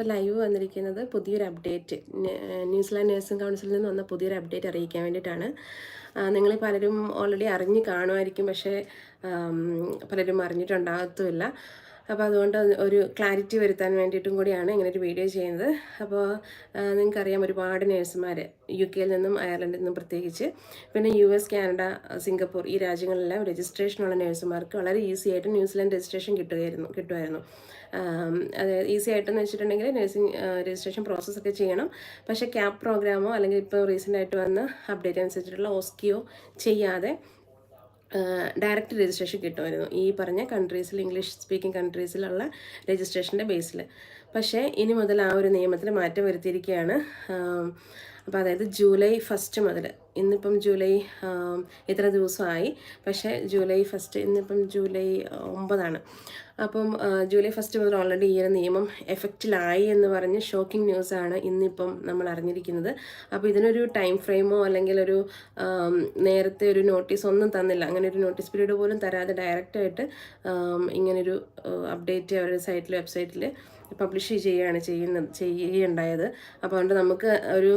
ഇപ്പോൾ ലൈവ് വന്നിരിക്കുന്നത് പുതിയൊരു അപ്ഡേറ്റ് ന്യൂസിലാൻഡ് നഴ്സിംഗ് കൗൺസിലിൽ നിന്ന് വന്ന പുതിയൊരു അപ്ഡേറ്റ് അറിയിക്കാൻ വേണ്ടിയിട്ടാണ്. നിങ്ങൾ പലരും ഓൾറെഡി അറിഞ്ഞ് കാണുമായിരിക്കും. പക്ഷേ പലരും അറിഞ്ഞിട്ടുണ്ടാകത്തുമില്ല. അപ്പോൾ അതുകൊണ്ട് ഒരു ക്ലാരിറ്റി വരുത്താൻ വേണ്ടിയിട്ടും കൂടിയാണ് ഇങ്ങനെ ഒരു വീഡിയോ ചെയ്യുന്നത്. അപ്പോൾ നിങ്ങൾക്കറിയാം ഒരുപാട് നേഴ്സുമാർ യു കെയിൽ നിന്നും അയർലൻഡിൽ നിന്നും പ്രത്യേകിച്ച് പിന്നെ യു എസ് കാനഡ സിംഗപ്പൂർ ഈ രാജ്യങ്ങളിലെല്ലാം രജിസ്ട്രേഷനുള്ള നേഴ്സുമാർക്ക് വളരെ ഈസി ആയിട്ട് ന്യൂസിലാൻഡ് രജിസ്ട്രേഷൻ കിട്ടുകയായിരുന്നു കിട്ടുമായിരുന്നു. അതായത് ഈസി ആയിട്ടെന്ന് വെച്ചിട്ടുണ്ടെങ്കിൽ നഴ്സിംഗ് രജിസ്ട്രേഷൻ പ്രോസസ്സൊക്കെ ചെയ്യണം. പക്ഷേ ക്യാപ് പ്രോഗ്രാമോ അല്ലെങ്കിൽ ഇപ്പോൾ റീസെന്റ് ആയിട്ട് വന്ന അപ്ഡേറ്റ് അനുസരിച്ചിട്ടുള്ള ഓസ്കിയോ ചെയ്യാതെ ഡയറക്റ്റ് രജിസ്ട്രേഷൻ കിട്ടുമായിരുന്നു. ഈ പറഞ്ഞ കൺട്രീസിൽ ഇംഗ്ലീഷ് സ്പീക്കിംഗ് കൺട്രീസിലുള്ള രജിസ്ട്രേഷന്റെ ബേസിൽ പക്ഷേ ഇനി മുതൽ ആ ഒരു നിയമത്തിൽ മാറ്റം വരുത്തിയിരിക്കുകയാണ്. അപ്പോൾ അതായത് ജൂലൈ ഫസ്റ്റ് മുതൽ. ഇന്നിപ്പം ജൂലൈ ഇത്ര ദിവസമായി. പക്ഷേ ജൂലൈ ഫസ്റ്റ് ഇന്നിപ്പം ജൂലൈ ഒമ്പതാണ്. അപ്പം ജൂലൈ ഫസ്റ്റ് മുതൽ ഓൾറെഡി ഈ ഒരു നിയമം എഫക്റ്റിലായി എന്ന് പറഞ്ഞ് ഷോക്കിംഗ് ന്യൂസാണ് ഇന്നിപ്പം നമ്മൾ അറിഞ്ഞിരിക്കുന്നത്. അപ്പോൾ ഇതിനൊരു ടൈം ഫ്രെയിമോ അല്ലെങ്കിൽ ഒരു നേരത്തെ ഒരു നോട്ടീസ് ഒന്നും തന്നില്ല. അങ്ങനെ ഒരു നോട്ടീസ് പീരീഡ് പോലും തരാതെ ഡയറക്റ്റായിട്ട് ഇങ്ങനൊരു അപ്ഡേറ്റ് അവരുടെ സൈറ്റിൽ വെബ്സൈറ്റിൽ പബ്ലിഷ് ചെയ്യുകയാണ് ചെയ്യുന്നത് ചെയ്യുകയുണ്ടായത്. അപ്പോൾ അതുകൊണ്ട് നമുക്ക് ഒരു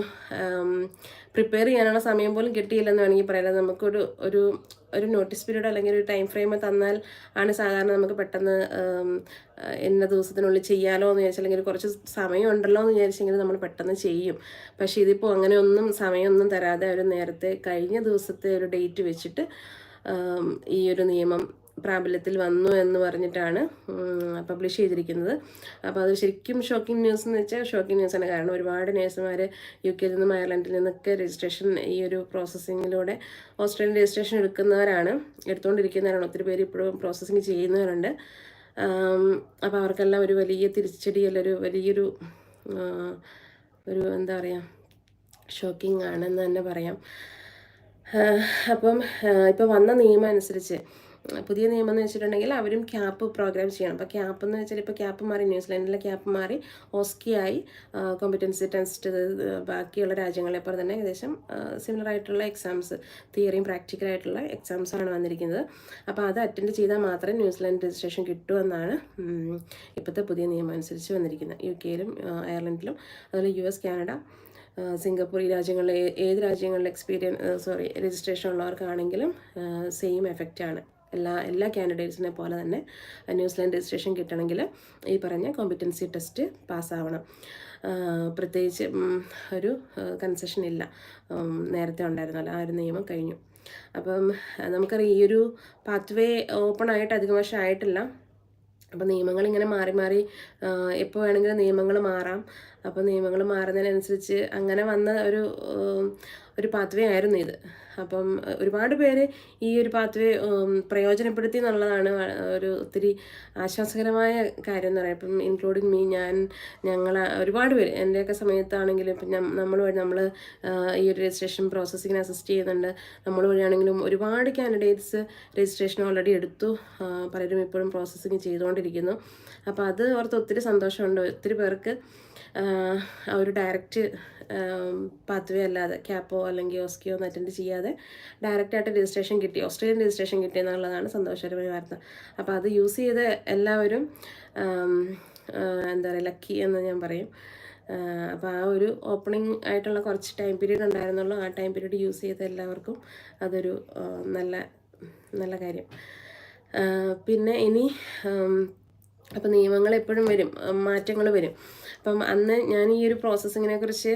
പ്രിപ്പയർ ചെയ്യാനുള്ള സമയം പോലും കിട്ടിയില്ലെന്ന് വേണമെങ്കിൽ പറയാം. നമുക്കൊരു ഒരു ഒരു നോട്ടീസ് പീരീഡ് അല്ലെങ്കിൽ ഒരു ടൈം ഫ്രെയിം തന്നാൽ ആണ് സാധാരണ നമുക്ക് പെട്ടെന്ന് എന്ന ദിവസത്തിനുള്ളിൽ ചെയ്യാലോ എന്ന് വിചാരിച്ചാൽ അല്ലെങ്കിൽ കുറച്ച് സമയം ഉണ്ടല്ലോ എന്ന് വിചാരിച്ചെങ്കിൽ നമ്മൾ പെട്ടെന്ന് ചെയ്യും. പക്ഷേ ഇതിപ്പോൾ അങ്ങനെ ഒന്നും സമയമൊന്നും തരാതെ ഒരു നേരത്തെ കഴിഞ്ഞ ദിവസത്തെ ഒരു ഡേറ്റ് വെച്ചിട്ട് ഈ ഒരു നിയമം പ്രാബല്യത്തിൽ വന്നു എന്ന് പറഞ്ഞിട്ടാണ് പബ്ലിഷ് ചെയ്തിരിക്കുന്നത്. അപ്പോൾ അത് ശരിക്കും ഷോക്കിംഗ് ന്യൂസ് എന്ന് വെച്ചാൽ ഷോക്കിംഗ് ആണ്. കാരണം ഒരുപാട് നേഴ്സുമാർ യു കെയിൽ നിന്നും അയർലൻഡിൽ നിന്നൊക്കെ രജിസ്ട്രേഷൻ ഈ ഒരു പ്രോസസ്സിങ്ങിലൂടെ ഓസ്ട്രേലിയൻ രജിസ്ട്രേഷൻ എടുക്കുന്നവരാണ്. എടുത്തുകൊണ്ടിരിക്കുന്നവരാണ് ഒത്തിരി പേര് ഇപ്പോഴും പ്രോസസ്സിങ് ചെയ്യുന്നവരുണ്ട്. അപ്പോൾ അവർക്കെല്ലാം ഒരു വലിയ തിരിച്ചടി അല്ല ഒരു വലിയൊരു ഒരു എന്താ പറയുക ഷോക്കിംഗ് ആണെന്ന് തന്നെ പറയാം. അപ്പം ഇപ്പോൾ വന്ന നിയമം അനുസരിച്ച് പുതിയ നിയമം എന്ന് വെച്ചിട്ടുണ്ടെങ്കിൽ അവരും ക്യാപ്പ് പ്രോഗ്രാം ചെയ്യണം. അപ്പോൾ ക്യാപ്പ് എന്ന് വെച്ചാൽ ഇപ്പോൾ ക്യാപ്പ് മാറി ന്യൂസിലൻഡിലെ ക്യാപ്പ് മാറി ഓസ്കിയായി കോമ്പറ്റൻസി ടെസ്റ്റ് ബാക്കിയുള്ള രാജ്യങ്ങളെ പോലെ തന്നെ ഏകദേശം സിമിലർ ആയിട്ടുള്ള എക്സാംസ് തിയറിയും പ്രാക്ടിക്കൽ ആയിട്ടുള്ള എക്സാംസ് ആണ് വന്നിരിക്കുന്നത്. അപ്പോൾ അത് അറ്റൻഡ് ചെയ്താൽ മാത്രമേ ന്യൂസിലാൻഡ് രജിസ്ട്രേഷൻ കിട്ടൂ എന്നാണ് ഇപ്പോഴത്തെ പുതിയ നിയമം അനുസരിച്ച് വന്നിരിക്കുന്നത്. യു കെയിലും അയർലൻഡിലും അതുപോലെ യു എസ് കാനഡ സിംഗപ്പൂർ ഈ രാജ്യങ്ങളിലെ ഏത് രാജ്യങ്ങളിൽ എക്സ്പീരിയൻസ് സോറി രജിസ്ട്രേഷൻ ഉള്ളവർക്കാണെങ്കിലും സെയിം എഫക്റ്റാണ് എല്ലാ എല്ലാ കാൻഡിഡേറ്റ്സിനെ പോലെ തന്നെ ന്യൂസിലാൻഡ് രജിസ്ട്രേഷൻ കിട്ടണമെങ്കിൽ ഈ പറഞ്ഞ കോമ്പറ്റൻസി ടെസ്റ്റ് പാസ്സാവണം. പ്രത്യേകിച്ച് ഒരു കൺസെഷൻ ഇല്ല. നേരത്തെ ഉണ്ടായിരുന്നല്ലോ ആ ഒരു നിയമം കഴിഞ്ഞു. അപ്പം നമുക്കറിയാം ഈ ഒരു പാത്വേ ഓപ്പൺ ആയിട്ട് അധികം വർഷം ആയിട്ടില്ല. അപ്പോൾ നിയമങ്ങൾ ഇങ്ങനെ മാറി മാറി എപ്പോൾ വേണമെങ്കിലും നിയമങ്ങൾ മാറാം. അപ്പോൾ നിയമങ്ങൾ മാറുന്നതിനനുസരിച്ച് അങ്ങനെ വന്ന ഒരു ഒരു പാത്വേ ആയിരുന്നു ഇത്. അപ്പം ഒരുപാട് പേര് ഈ ഒരു പാത്വേ പ്രയോജനപ്പെടുത്തി എന്നുള്ളതാണ് ഒരു ഒത്തിരി ആശ്വാസകരമായ കാര്യം എന്ന് പറയാം. ഇപ്പം ഇൻക്ലൂഡിങ് മീ ഞാൻ ഞങ്ങൾ ഒരുപാട് പേര് എന്റെയൊക്കെ സമയത്താണെങ്കിലും ഇപ്പം നമ്മൾ വഴി നമ്മൾ ഈ ഒരു രജിസ്ട്രേഷൻ പ്രോസസ്സിങ്ങിന് അസിസ്റ്റ് ചെയ്യുന്നുണ്ട്. നമ്മൾ വഴിയാണെങ്കിലും ഒരുപാട് കാൻഡിഡേറ്റ്സ് രജിസ്ട്രേഷൻ ഓൾറെഡി എടുത്തു. പലരും ഇപ്പോഴും പ്രോസസ്സിങ് ചെയ്തുകൊണ്ടിരിക്കുന്നു. അപ്പോൾ അത് ഓർത്ത് ഒത്തിരി സന്തോഷമുണ്ട്. ഒത്തിരി പേർക്ക് ഒരു ഡയറക്റ്റ് പാത്വേ അല്ലാതെ ക്യാപ്പോ അല്ലെങ്കിൽ ഓസ്കിയോ ഒന്നും അറ്റൻഡ് ചെയ്യാതെ ഡയറക്റ്റായിട്ട് രജിസ്ട്രേഷൻ കിട്ടി. ഓസ്ട്രേലിയൻ രജിസ്ട്രേഷൻ കിട്ടി എന്നുള്ളതാണ് സന്തോഷകരമായ വാർത്ത. അപ്പോൾ അത് യൂസ് ചെയ്ത് എല്ലാവരും എന്താ പറയുക ലക്കി എന്ന് ഞാൻ പറയും. അപ്പോൾ ആ ഒരു ഓപ്പണിംഗ് ആയിട്ടുള്ള കുറച്ച് ടൈം പീരീഡ് ഉണ്ടായിരുന്നുള്ളൂ. ആ ടൈം പീരീഡ് യൂസ് ചെയ്ത എല്ലാവർക്കും അതൊരു നല്ല നല്ല കാര്യം. പിന്നെ ഇനി അപ്പം നിയമങ്ങൾ എപ്പോഴും വരും മാറ്റങ്ങൾ വരും. അപ്പം അന്ന് ഞാൻ ഈ ഒരു പ്രോസസ്സിങ്ങിനെ കുറിച്ച്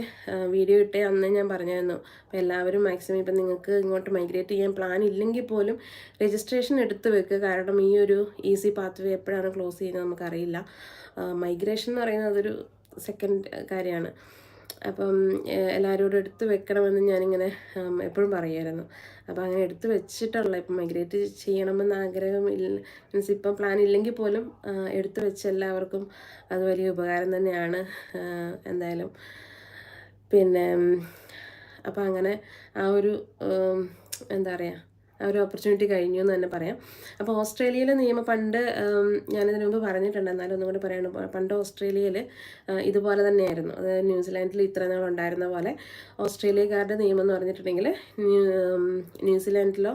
വീഡിയോ ഇട്ടേ അന്ന് ഞാൻ പറഞ്ഞായിരുന്നു. അപ്പോൾ എല്ലാവരും മാക്സിമം ഇപ്പം നിങ്ങൾക്ക് ഇങ്ങോട്ട് മൈഗ്രേറ്റ് ചെയ്യാൻ പ്ലാൻ ഇല്ലെങ്കിൽ പോലും രജിസ്ട്രേഷൻ എടുത്ത് വെക്കുക കാരണം ഈ ഒരു ഈസി പാത്ത് വേ എപ്പോഴാണ് ക്ലോസ് ചെയ്യുന്നത് നമുക്കറിയില്ല. മൈഗ്രേഷൻ എന്ന് പറയുന്നത് അതൊരു സെക്കൻഡ് കാര്യമാണ്. അപ്പം എല്ലാവരോടും എടുത്ത് വെക്കണമെന്ന് ഞാനിങ്ങനെ എപ്പോഴും പറയുമായിരുന്നു. അപ്പോൾ അങ്ങനെ എടുത്ത് വെച്ചിട്ടുള്ള ഇപ്പം മൈഗ്രേറ്റ് ചെയ്യണമെന്ന് ആഗ്രഹം ഇല്ല മീൻസ് ഇപ്പം പ്ലാൻ ഇല്ലെങ്കിൽ പോലും എടുത്തു വെച്ച എല്ലാവർക്കും അത് വലിയ ഉപകാരം തന്നെയാണ് എന്തായാലും. പിന്നെ അപ്പം അങ്ങനെ ആ ഒരു എന്താ പറയുക ഒരു ഓപ്പർച്യൂണിറ്റി കഴിഞ്ഞു എന്ന് തന്നെ പറയാം. അപ്പോൾ ഓസ്ട്രേലിയയിലെ നിയമം പണ്ട് ഞാനിതിനു മുമ്പ് പറഞ്ഞിട്ടുണ്ട്. എന്നാലും ഒന്നും കൂടി പറയണം പണ്ട് ഓസ്ട്രേലിയയിൽ ഇതുപോലെ തന്നെയായിരുന്നു. അതായത് ന്യൂസിലാൻഡിൽ ഇത്ര നാൾ ഉണ്ടായിരുന്ന പോലെ ഓസ്ട്രേലിയക്കാരുടെ നിയമം എന്ന് പറഞ്ഞിട്ടുണ്ടെങ്കിൽ ന്യൂസിലാൻഡിലോ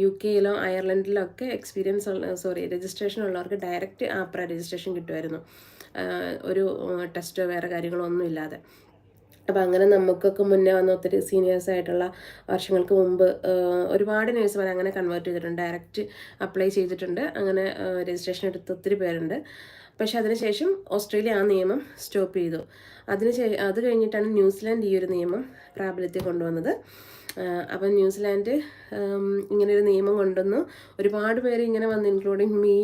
യു കെയിലോ അയർലൻഡിലോ ഒക്കെ എക്സ്പീരിയൻസ് സോറി രജിസ്ട്രേഷൻ ഉള്ളവർക്ക് ഡയറക്റ്റ് ആപ്ര രജിസ്ട്രേഷൻ കിട്ടുമായിരുന്നു. ഒരു ടെസ്റ്റോ വേറെ കാര്യങ്ങളോ ഒന്നും ഇല്ലാതെ. അപ്പോൾ അങ്ങനെ നമുക്കൊക്കെ മുന്നേ വന്ന ഒത്തിരി സീനിയേഴ്സ് ആയിട്ടുള്ള വർഷങ്ങൾക്ക് മുമ്പ് ഒരുപാട് നേഴ്സുമാർ അങ്ങനെ കൺവേർട്ട് ചെയ്തിട്ടുണ്ട്. ഡയറക്റ്റ് അപ്ലൈ ചെയ്തിട്ടുണ്ട്. അങ്ങനെ രജിസ്ട്രേഷൻ എടുത്ത ഒത്തിരി പേരുണ്ട്. പക്ഷെ അതിനുശേഷം ഓസ്ട്രേലിയ ആ നിയമം സ്റ്റോപ്പ് ചെയ്തു. അതിന് അത് കഴിഞ്ഞിട്ടാണ് ന്യൂസിലാൻഡ് ഈ ഒരു നിയമം പ്രാബല്യത്തിൽ കൊണ്ടുവന്നത്. അപ്പം ന്യൂസിലാൻഡ് ഇങ്ങനെ ഒരു നിയമം കൊണ്ടുവന്നു. ഒരുപാട് പേര് ഇങ്ങനെ വന്ന് ഇൻക്ലൂഡിങ് മീ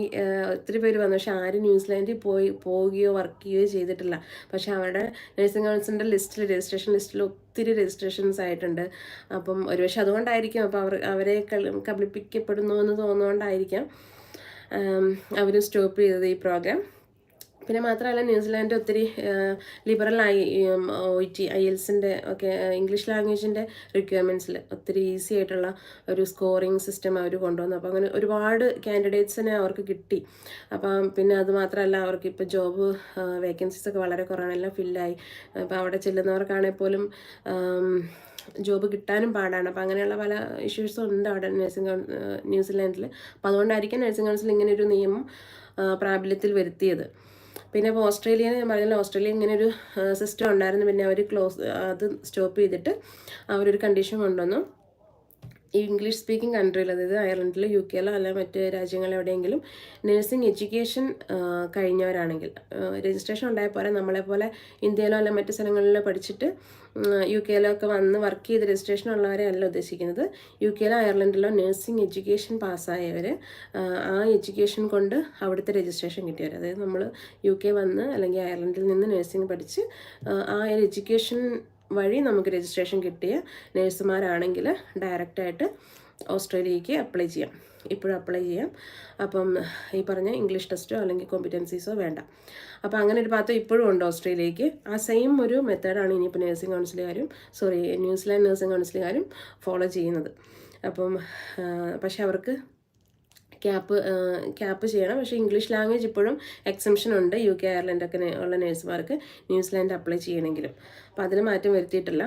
ഒത്തിരി പേര് വന്നു. പക്ഷെ ആരും ന്യൂസിലാൻഡിൽ പോയി പോവുകയോ വർക്ക് ചെയ്യുകയോ ചെയ്തിട്ടില്ല. പക്ഷെ അവരുടെ നഴ്സിംഗ് കൗൺസിലിന്റെ ലിസ്റ്റിൽ രജിസ്ട്രേഷൻ ലിസ്റ്റിൽ ഒത്തിരി രജിസ്ട്രേഷൻസ് ആയിട്ടുണ്ട്. അപ്പം ഒരുപക്ഷെ അതുകൊണ്ടായിരിക്കും അപ്പോൾ അവർ അവരെ കബളിപ്പിക്കപ്പെടുന്നു എന്ന് തോന്നുന്നതുകൊണ്ടായിരിക്കാം അവർ സ്റ്റോപ്പ് ചെയ്തത് ഈ പ്രോഗ്രാം പിന്നെ മാത്രമല്ല ന്യൂസിലാൻഡ് ഒത്തിരി ലിബറലായി ഒ ടി ഐ എൽസിന്റെ ഒക്കെ ഇംഗ്ലീഷ് ലാംഗ്വേജിന്റെ റിക്വയർമെന്റ്സിൽ ഒത്തിരി ഈസി ആയിട്ടുള്ള ഒരു സ്കോറിംഗ് സിസ്റ്റം അവർ കൊണ്ടുവന്നു. അപ്പോൾ അങ്ങനെ ഒരുപാട് കാൻഡിഡേറ്റ്സിനെ അവർക്ക് കിട്ടി. അപ്പം പിന്നെ അത് മാത്രമല്ല അവർക്ക് ഇപ്പോൾ ജോബ് വേക്കൻസീസ് ഒക്കെ വളരെ കുറവാണ്. എല്ലാം ഫില്ലായി അപ്പോൾ അവിടെ ചെല്ലുന്നവർക്കാണെങ്കിൽ പോലും ജോബ് കിട്ടാനും പാടാണ്. അപ്പോൾ അങ്ങനെയുള്ള പല ഇഷ്യൂസും ഉണ്ട് അവിടെ നഴ്സിംഗ് ന്യൂസിലാൻഡിൽ അപ്പോൾ അതുകൊണ്ടായിരിക്കും നഴ്സിംഗ് കൗൺസിൽ ഇങ്ങനെ ഒരു നിയമം പ്രാബല്യത്തിൽ വരുത്തിയത്. പിന്നെ ഇപ്പോൾ ഓസ്ട്രേലിയ ഞാൻ പറഞ്ഞല്ലോ ഓസ്ട്രേലിയ ഇങ്ങനെ ഒരു സിസ്റ്റം ഉണ്ടായിരുന്നു. പിന്നെ അവർ ക്ലോസ് അത് സ്റ്റോപ്പ് ചെയ്തിട്ട് അവരൊരു കണ്ടീഷൻ കൊണ്ടുവന്നു. ഇംഗ്ലീഷ് സ്പീക്കിംഗ് കൺട്രിയിൽ അതായത് അയർലൻഡിലോ യു കെയിലോ അല്ല മറ്റ് രാജ്യങ്ങളിൽ എവിടെയെങ്കിലും നഴ്സിംഗ് എഡ്യൂക്കേഷൻ കഴിഞ്ഞവരാണെങ്കിൽ രജിസ്ട്രേഷൻ ഉണ്ടായ പോലെ നമ്മളെപ്പോലെ ഇന്ത്യയിലോ അല്ല മറ്റ് സ്ഥലങ്ങളിലോ പഠിച്ചിട്ട് യു കെയിലോ ഒക്കെ വന്ന് വർക്ക് ചെയ്ത് രജിസ്ട്രേഷൻ ഉള്ളവരെ അല്ല ഉദ്ദേശിക്കുന്നത്. യു കെയിലോ അയർലൻഡിലോ നഴ്സിംഗ് എഡ്യൂക്കേഷൻ പാസ്സായവർ ആ എഡ്യൂക്കേഷൻ കൊണ്ട് അവിടുത്തെ രജിസ്ട്രേഷൻ കിട്ടിയവർ അതായത് നമ്മൾ യു കെ വന്ന് അല്ലെങ്കിൽ അയർലൻഡിൽ നിന്ന് നഴ്സിംഗ് പഠിച്ച് ആ ഒരു എഡ്യൂക്കേഷൻ വഴി നമുക്ക് രജിസ്ട്രേഷൻ കിട്ടിയ നേഴ്സുമാരാണെങ്കിൽ ഡയറക്റ്റായിട്ട് ഓസ്ട്രേലിയക്ക് അപ്ലൈ ചെയ്യാം. ഇപ്പോഴും അപ്ലൈ ചെയ്യാം. അപ്പം ഈ പറഞ്ഞ ഇംഗ്ലീഷ് ടെസ്റ്റോ അല്ലെങ്കിൽ കോമ്പിറ്റൻസീസോ വേണ്ട. അപ്പോൾ അങ്ങനെ ഒരു പാത്രം ഇപ്പോഴും ഉണ്ട് ഓസ്ട്രേലിയക്ക് ആ സെയിം ഒരു മെത്തേഡാണ് ഇനിയിപ്പോൾ നേഴ്സിംഗ് കൗൺസിലുകാരും സോറി ന്യൂസിലാൻഡ് നേഴ്സിംഗ് കൗൺസിലുകാരും ഫോളോ ചെയ്യുന്നത്. അപ്പം പക്ഷേ അവർക്ക് ക്യാപ്പ് ക്യാപ്പ് ചെയ്യണം. പക്ഷേ ഇംഗ്ലീഷ് ലാംഗ്വേജ് ഇപ്പോഴും എക്സംഷൻ ഉണ്ട്. യു കെ അയർലൻഡൊക്കെ ഉള്ള നേഴ്സുമാർക്ക് ന്യൂസിലാൻഡ് അപ്ലൈ ചെയ്യണമെങ്കിലും. അപ്പോൾ അതിന് മാറ്റം വരുത്തിയിട്ടില്ല.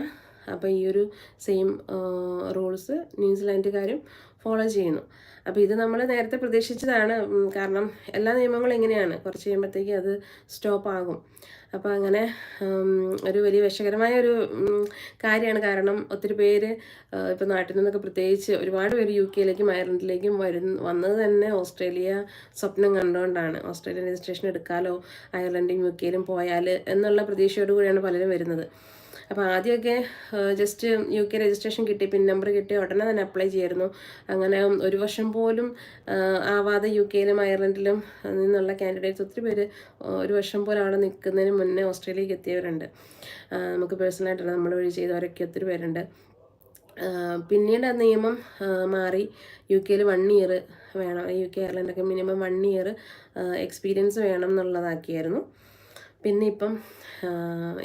അപ്പോൾ ഈ ഒരു സെയിം റൂൾസ് ന്യൂസിലാൻഡുകാരും ഫോളോ ചെയ്യുന്നു. അപ്പോൾ ഇത് നമ്മൾ നേരത്തെ പ്രതീക്ഷിച്ചതാണ്. കാരണം എല്ലാ നിയമങ്ങളും എങ്ങനെയാണ് കുറച്ച് കഴിയുമ്പോഴത്തേക്ക് അത് സ്റ്റോപ്പ് ആകും. അപ്പോൾ അങ്ങനെ ഒരു വലിയ വിഷകരമായ ഒരു കാര്യമാണ്. കാരണം ഒത്തിരി പേര് ഇപ്പോൾ നാട്ടിൽ നിന്നൊക്കെ പ്രത്യേകിച്ച് ഒരുപാട് പേര് യു കെയിലേക്കും അയർലൻഡിലേക്കും വരുന്ന വന്നത് തന്നെ ഓസ്ട്രേലിയ സ്വപ്നം കണ്ടുകൊണ്ടാണ്. ഓസ്ട്രേലിയൻ രജിസ്ട്രേഷൻ എടുക്കാലോ അയർലൻഡും യു കെയിലും പോയാൽ എന്നുള്ള പ്രതീക്ഷയോടുകൂടിയാണ് പലരും വരുന്നത്. അപ്പോൾ ആദ്യമൊക്കെ ജസ്റ്റ് യു കെ രജിസ്ട്രേഷൻ കിട്ടി പിൻ നമ്പർ കിട്ടി ഉടനെ തന്നെ അപ്ലൈ ചെയ്യായിരുന്നു അങ്ങനെ ഒരു വർഷം പോലും ആവാതെ യു കെയിലും അയർലൻഡിലും നിന്നുള്ള കാൻഡിഡേറ്റ്സ് ഒത്തിരി പേര് ഒരു വർഷം പോലും അവിടെ നിൽക്കുന്നതിന് മുന്നേ ഓസ്ട്രേലിയക്ക് എത്തിയവരുണ്ട്. നമുക്ക് പേഴ്സണലായിട്ട് നമ്മൾ വഴി ചെയ്തവരൊക്കെ ഒത്തിരി പേരുണ്ട്. പിന്നീട് ആ നിയമം മാറി. യു കെയിൽ വൺ ഇയർ വേണം. യു കെ അയർലൻഡൊക്കെ മിനിമം വൺ ഇയർ എക്സ്പീരിയൻസ് വേണം എന്നുള്ളതാക്കിയായിരുന്നു. പിന്നെ ഇപ്പം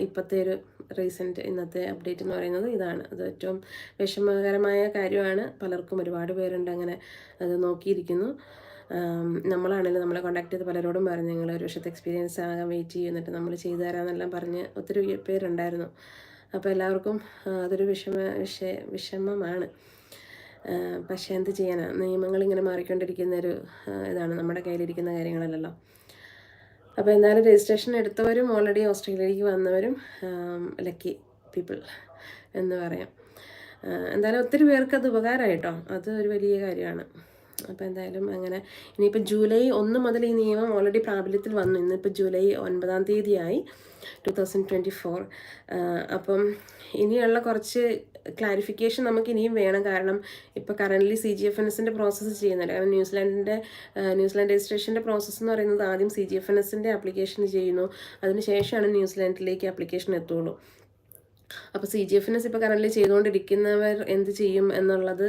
ഇപ്പോഴത്തെ ഒരു റീസെന്റ് ഇന്നത്തെ അപ്ഡേറ്റ് എന്ന് പറയുന്നത് ഇതാണ്. അത് ഏറ്റവും വിഷമകരമായ കാര്യമാണ്. പലർക്കും ഒരുപാട് പേരുണ്ട് അങ്ങനെ അത് നോക്കിയിരിക്കുന്നു. നമ്മളാണെങ്കിലും നമ്മളെ കോൺടാക്ട് ചെയ്ത് പലരോടും പറഞ്ഞു നിങ്ങൾ ഒരു വർഷത്തെ എക്സ്പീരിയൻസ് ആകാൻ വെയിറ്റ് ചെയ്യുന്നിട്ട് നമ്മൾ ചെയ്തു തരാമെന്നെല്ലാം പറഞ്ഞ് ഒത്തിരി പേരുണ്ടായിരുന്നു. അപ്പോൾ എല്ലാവർക്കും അതൊരു വിഷമ വിഷ വിഷമമാണ്. പക്ഷേ എന്ത് ചെയ്യാനാണ് നിയമങ്ങൾ ഇങ്ങനെ മാറിക്കൊണ്ടിരിക്കുന്ന ഒരു ഇതാണ് നമ്മുടെ കയ്യിലിരിക്കുന്ന കാര്യങ്ങളല്ലല്ലോ. അപ്പോൾ എന്നാലും രജിസ്ട്രേഷൻ എടുത്തവരും ഓൾറെഡി ഓസ്ട്രേലിയയിലേക്ക് വന്നവരും ലക്കി പീപ്പിൾ എന്ന് പറയാം. എന്തായാലും ഒത്തിരി പേർക്ക് അത് ഉപകാരമായിട്ടോ? അത് ഒരു വലിയ കാര്യമാണ്. അപ്പോൾ എന്തായാലും അങ്ങനെ ഇനിയിപ്പോൾ ജൂലൈ ഒന്ന് മുതൽ ഈ നിയമം ഓൾറെഡി പ്രാബല്യത്തിൽ വന്നു. ഇന്നിപ്പോൾ ജൂലൈ ഒൻപതാം തീയതിയായി ടു തൗസൻഡ് ട്വന്റി ഫോർ അപ്പം ഇനിയുള്ള കുറച്ച് ക്ലാരിഫിക്കേഷൻ നമുക്ക് ഇനിയും വേണം. കാരണം ഇപ്പോൾ currently C G F N എസിന്റെ പ്രോസസ്സ് ചെയ്യുന്നുണ്ട് കാരണം ന്യൂസിലാൻഡിന്റെ ന്യൂസിലാൻഡ് രജിസ്ട്രേഷന്റെ പ്രോസസ്സ് എന്ന് പറയുന്നത് ആദ്യം സി ജി എഫ് എൻ എസിന്റെ ആപ്ലിക്കേഷൻ ചെയ്യുന്നു. അതിനുശേഷമാണ് ന്യൂസിലാൻഡിലേക്ക് ആപ്ലിക്കേഷൻ എത്തുള്ളൂ. അപ്പോൾ C G F N S ഇപ്പോൾ കറന്റ്ലി ചെയ്തുകൊണ്ടിരിക്കുന്നവർ എന്ത് ചെയ്യും എന്നുള്ളത്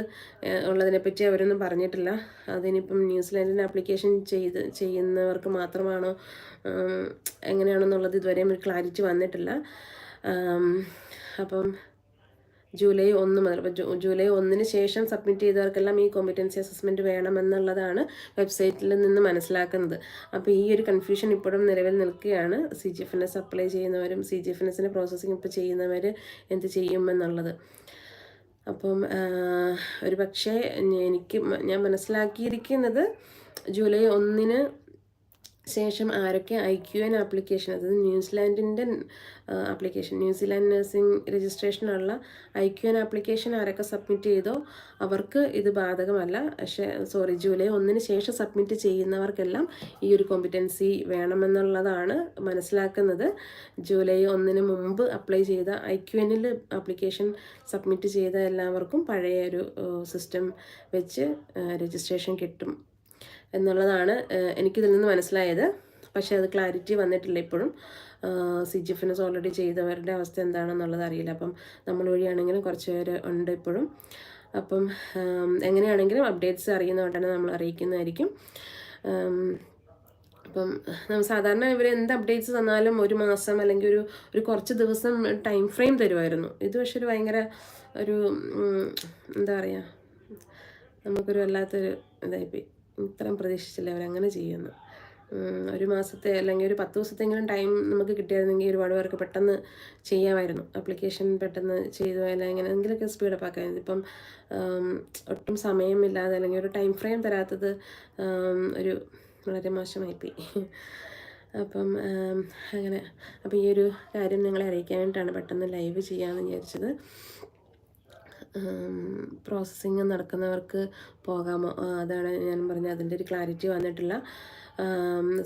ഉള്ളതിനെപ്പറ്റി അവരൊന്നും പറഞ്ഞിട്ടില്ല. അതിനിപ്പം ന്യൂസിലാൻഡിന് ആപ്ലിക്കേഷൻ ചെയ്ത് ചെയ്യുന്നവർക്ക് മാത്രമാണോ എങ്ങനെയാണെന്നുള്ളത് ഇതുവരെയും ഒരു ക്ലാരിറ്റി വന്നിട്ടില്ല അപ്പം ജൂലൈ ഒന്ന് മുതൽ ജൂ- ജൂലൈ ഒന്നിന് ശേഷം സബ്മിറ്റ് ചെയ്തവർക്കെല്ലാം ഈ കോമ്പിറ്റൻസി അസസ്മെന്റ് വേണമെന്നുള്ളതാണ് വെബ്സൈറ്റിൽ നിന്ന് മനസ്സിലാക്കുന്നത്. അപ്പോൾ ഈ ഒരു കൺഫ്യൂഷൻ ഇപ്പോഴും നിലവിൽ നിൽക്കുകയാണ്. C G F N S apply ചെയ്യുന്നവരും സി ജി എഫ് എൻ എസിന്റെ പ്രോസസ്സിങ് ഇപ്പോൾ ചെയ്യുന്നവർ എന്ത് ചെയ്യുമെന്നുള്ളത് അപ്പം ഒരു പക്ഷേ എനിക്ക് ഞാൻ മനസ്സിലാക്കിയിരിക്കുന്നത് ജൂലൈ ഒന്നിന് ശേഷം ആരൊക്കെ ഐ ക്യു എൻ ആപ്ലിക്കേഷൻ അതായത് ന്യൂസിലാൻഡിന്റെ ആപ്ലിക്കേഷൻ ന്യൂസിലാൻഡ് നഴ്സിംഗ് രജിസ്ട്രേഷനുള്ള ഐ ക്യു എൻ ആപ്ലിക്കേഷൻ ആരൊക്കെ സബ്മിറ്റ് ചെയ്തോ അവർക്ക് ഇത് ബാധകമല്ല. പക്ഷേ സോറി ജൂലൈ ഒന്നിന് ശേഷം സബ്മിറ്റ് ചെയ്യുന്നവർക്കെല്ലാം ഈ ഒരു കോമ്പിറ്റൻസി വേണമെന്നുള്ളതാണ് മനസ്സിലാക്കുന്നത്. ജൂലൈ ഒന്നിന് മുമ്പ് അപ്ലൈ ചെയ്ത ഐ ക്യു എനിൽ ആപ്ലിക്കേഷൻ സബ്മിറ്റ് ചെയ്ത എല്ലാവർക്കും പഴയ ഒരു സിസ്റ്റം വെച്ച് രജിസ്ട്രേഷൻ കിട്ടും. എന്നുള്ളതാണ് എനിക്കിതിൽ നിന്ന് മനസ്സിലായത്. പക്ഷേ അത് ക്ലാരിറ്റി വന്നിട്ടില്ല ഇപ്പോഴും. സി ജി എഫിനസ് ഓൾറെഡി ചെയ്തവരുടെ അവസ്ഥ എന്താണെന്നുള്ളത് അറിയില്ല. അപ്പം നമ്മൾ വഴിയാണെങ്കിലും കുറച്ച് പേര് ഉണ്ട് ഇപ്പോഴും. അപ്പം എങ്ങനെയാണെങ്കിലും അപ്ഡേറ്റ്സ് അറിയുന്നതുകൊണ്ടാണ് നമ്മൾ അറിയിക്കുന്നതായിരിക്കും. അപ്പം നമ്മൾ സാധാരണ ഇവർ എന്ത് അപ്ഡേറ്റ്സ് തന്നാലും ഒരു മാസം അല്ലെങ്കിൽ ഒരു ഒരു കുറച്ച് ദിവസം ടൈം ഫ്രെയിം തരുമായിരുന്നു. ഇത് പക്ഷെ ഒരു ഭയങ്കര ഒരു എന്താ പറയുക നമുക്കൊരു വല്ലാത്തൊരു ഇതായിപ്പോയി. ഇത്രയും പ്രതീക്ഷിച്ചില്ല. അവരങ്ങനെ ചെയ്യുന്നു. ഒരു മാസത്തെ അല്ലെങ്കിൽ ഒരു പത്ത് ദിവസത്തെങ്കിലും ടൈം നമുക്ക് കിട്ടിയായിരുന്നെങ്കിൽ ഒരുപാട് പേർക്ക് പെട്ടെന്ന് ചെയ്യാമായിരുന്നു. ആപ്ലിക്കേഷൻ പെട്ടെന്ന് ചെയ്തു അല്ലെങ്കിൽ എങ്ങനെയെങ്കിലുമൊക്കെ സ്പീഡപ്പ് ആക്കാമായിരുന്നു ഇപ്പം ഒട്ടും സമയമില്ലാതെ അല്ലെങ്കിൽ ഒരു ടൈം ഫ്രെയിം തരാത്തത് ഒരു വളരെ മോശമായിപ്പോയി. അപ്പം അങ്ങനെ. അപ്പോൾ ഈ ഒരു കാര്യം നിങ്ങളെ അറിയിക്കാൻ വേണ്ടിയിട്ടാണ് പെട്ടെന്ന് ലൈവ് ചെയ്യാമെന്ന് വിചാരിച്ചത്. പ്രോസസ്സിങ് നടക്കുന്നവർക്ക് പോകാമോ അതാണ് ഞാൻ പറഞ്ഞത്. അതിന്റെ ഒരു ക്ലാരിറ്റി വന്നിട്ടില്ല.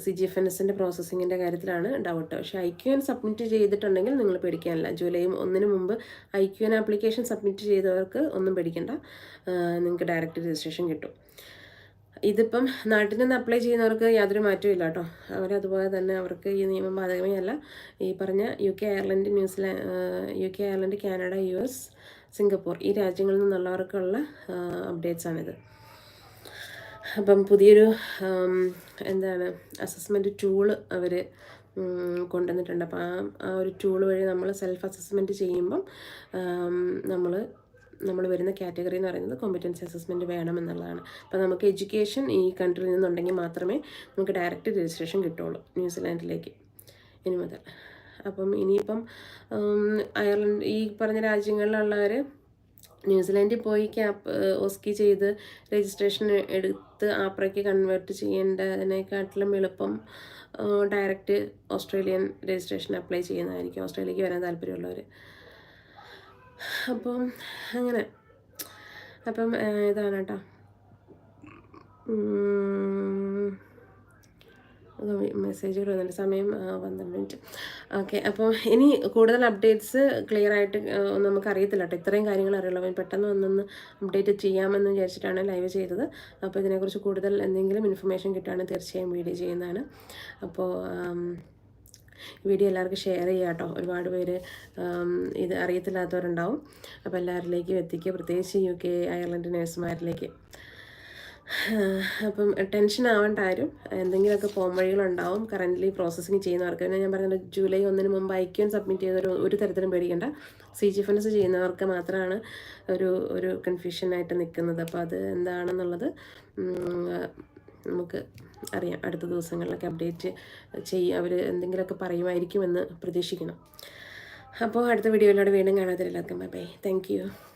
സി ജി എഫ് എൻ എസിന്റെ പ്രോസസ്സിങ്ങിന്റെ കാര്യത്തിലാണ് ഡൗട്ട് പക്ഷേ ഐ ക്യു എൻ സബ്മിറ്റ് ചെയ്തിട്ടുണ്ടെങ്കിൽ നിങ്ങൾ പേടിക്കാനില്ല. ജൂലൈ ഒന്നിന് മുമ്പ് I Q N application submit ചെയ്തവർക്ക് ഒന്നും പേടിക്കണ്ട. നിങ്ങൾക്ക് ഡയറക്റ്റ് രജിസ്ട്രേഷൻ കിട്ടും. ഇതിപ്പം നാട്ടിൽ നിന്ന് അപ്ലൈ ചെയ്യുന്നവർക്ക് യാതൊരു മാറ്റവും ഇല്ല കേട്ടോ. അവരതുപോലെ തന്നെ അവർക്ക് ഈ നിയമം ബാധകമേ അല്ല. ഈ പറഞ്ഞ U K Ireland New Zealand U K Ireland Canada U S Singapore ഈ രാജ്യങ്ങളിൽ നിന്നുള്ളവർക്കുള്ള അപ്ഡേറ്റ്സ് ആണിത്. അപ്പം പുതിയൊരു എന്താണ് അസസ്മെന്റ് ടൂൾ അവർ കൊണ്ടുവന്നിട്ടുണ്ട്. അപ്പോൾ ആ ആ ഒരു ടൂൾ വഴി നമ്മൾ സെൽഫ് അസസ്മെന്റ് ചെയ്യുമ്പം നമ്മൾ നമ്മൾ വരുന്ന കാറ്റഗറി എന്ന് പറയുന്നത് കോമ്പറ്റൻസി അസസ്മെന്റ് വേണമെന്നുള്ളതാണ്. അപ്പോൾ നമുക്ക് എഡ്യൂക്കേഷൻ ഈ കൺട്രിയിൽ നിന്നുണ്ടെങ്കിൽ മാത്രമേ നമുക്ക് ഡയറക്റ്റ് രജിസ്ട്രേഷൻ കിട്ടുള്ളൂ ന്യൂസിലാൻഡിലേക്ക്. ഇനി മുതൽ. അപ്പം ഇനിയിപ്പം അയർലൻഡ് ഈ പറഞ്ഞ രാജ്യങ്ങളിലുള്ളവർ ന്യൂസിലാൻഡിൽ പോയി ക്യാപ് ഓസ്കി ചെയ്ത് രജിസ്ട്രേഷൻ എടുത്ത് ആപ്രയ്ക്ക് കൺവേർട്ട് ചെയ്യേണ്ടതിനെക്കാട്ടിലും എളുപ്പം ഡയറക്റ്റ് ഓസ്ട്രേലിയൻ രജിസ്ട്രേഷൻ അപ്ലൈ ചെയ്യുന്നതായിരിക്കും. ഓസ്ട്രേലിയക്ക് വരാൻ താല്പര്യമുള്ളവർ അപ്പം അങ്ങനെ. അപ്പം ഇതാണ് കേട്ടോ. മെസ്സേജുകൾ വന്നിട്ട് സമയം പന്ത്രണ്ട് മിനിറ്റ്. ഓക്കെ അപ്പോൾ ഇനി കൂടുതൽ അപ്ഡേറ്റ്സ് ക്ലിയർ ആയിട്ട് നമുക്ക് അറിയത്തില്ല കേട്ടോ. ഇത്രയും കാര്യങ്ങൾ അറിയുള്ളൂ. പെട്ടെന്ന് ഒന്നൊന്ന് അപ്ഡേറ്റ് ചെയ്യാമെന്ന് വിചാരിച്ചിട്ടാണ് ലൈവ് ചെയ്തത്. അപ്പോൾ ഇതിനെക്കുറിച്ച് കൂടുതൽ എന്തെങ്കിലും ഇൻഫർമേഷൻ കിട്ടുകയാണെങ്കിൽ തീർച്ചയായും വീഡിയോ ചെയ്യുന്നതാണ്. അപ്പോൾ വീഡിയോ എല്ലാവർക്കും ഷെയർ ചെയ്യുക കേട്ടോ. ഒരുപാട് പേര് ഇത് അറിയത്തില്ലാത്തവരുണ്ടാവും. അപ്പോൾ എല്ലാവരിലേക്കും എത്തിക്കുക. പ്രത്യേകിച്ച് യു കെ അയർലൻഡ് നേഴ്സുമാരിലേക്ക് അപ്പം ടെൻഷൻ ആവേണ്ട ആരും. എന്തെങ്കിലുമൊക്കെ പോം വഴികളുണ്ടാവും. കറന്റ്ലി പ്രോസസ്സിങ് ചെയ്യുന്നവർക്ക്. പിന്നെ ഞാൻ പറഞ്ഞത് ജൂലൈ ഒന്നിന് മുമ്പ് ഐക്യം സബ്മിറ്റ് ചെയ്തൊരു ഒരു തരത്തിലും പേടിക്കേണ്ട. സി ജി എഫ് ചെയ്യുന്നവർക്ക് മാത്രമാണ് ഒരു ഒരു കൺഫ്യൂഷനായിട്ട് നിൽക്കുന്നത്. അപ്പോൾ അത് എന്താണെന്നുള്ളത് നമുക്ക് അറിയാം. അടുത്ത ദിവസങ്ങളിലൊക്കെ അപ്ഡേറ്റ് ചെയ്യും. അവർ എന്തെങ്കിലുമൊക്കെ പറയുമായിരിക്കുമെന്ന് പ്രതീക്ഷിക്കണം. അപ്പോൾ അടുത്ത വീഡിയോയിലൂടെ വീണ്ടും കാണാതിരില്ലാക്കും ബൈ താങ്ക് യു